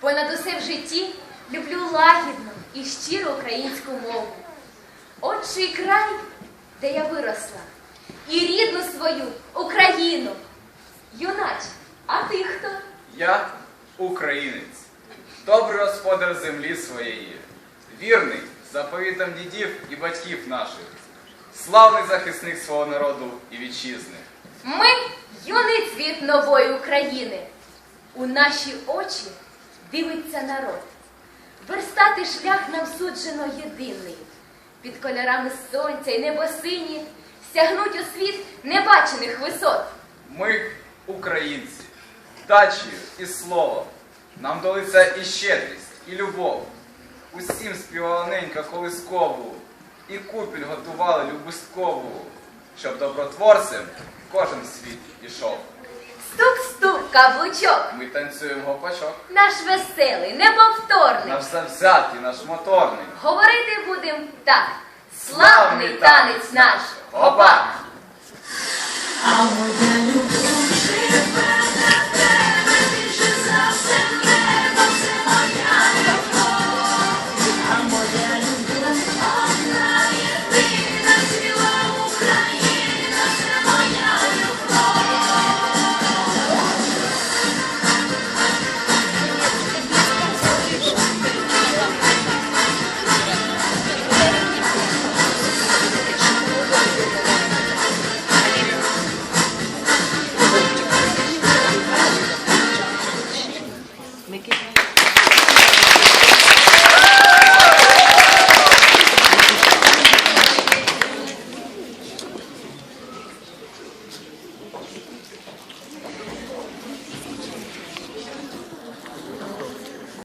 Понад усе в житті люблю лагідну і щиру українську мову. Отчий край, де я виросла, і рідну свою Україну. Юнач, а ти хто? Я українець, добрий господар землі своєї, вірний заповітам дідів і батьків наших, славний захисник свого народу і вітчизни. Ми юний цвіт нової України. У наші очі дивиться народ. Верстати шлях нам суджено єдиний. Під кольорами сонця й небосині сягнуть у світ небачених висот. Ми українці, дачею і словом. Нам долиться і щедрість, і любов. Усім співала ненька колискову, і купіль готували любисткову, щоб добротворцем кожен світ ішов. Стук-стук, каблучок, Ми танцюємо гопачок. наш веселий, неповторний. Наш завзятий, наш моторний. Говорити будем так. Славний танець наш! Гопак!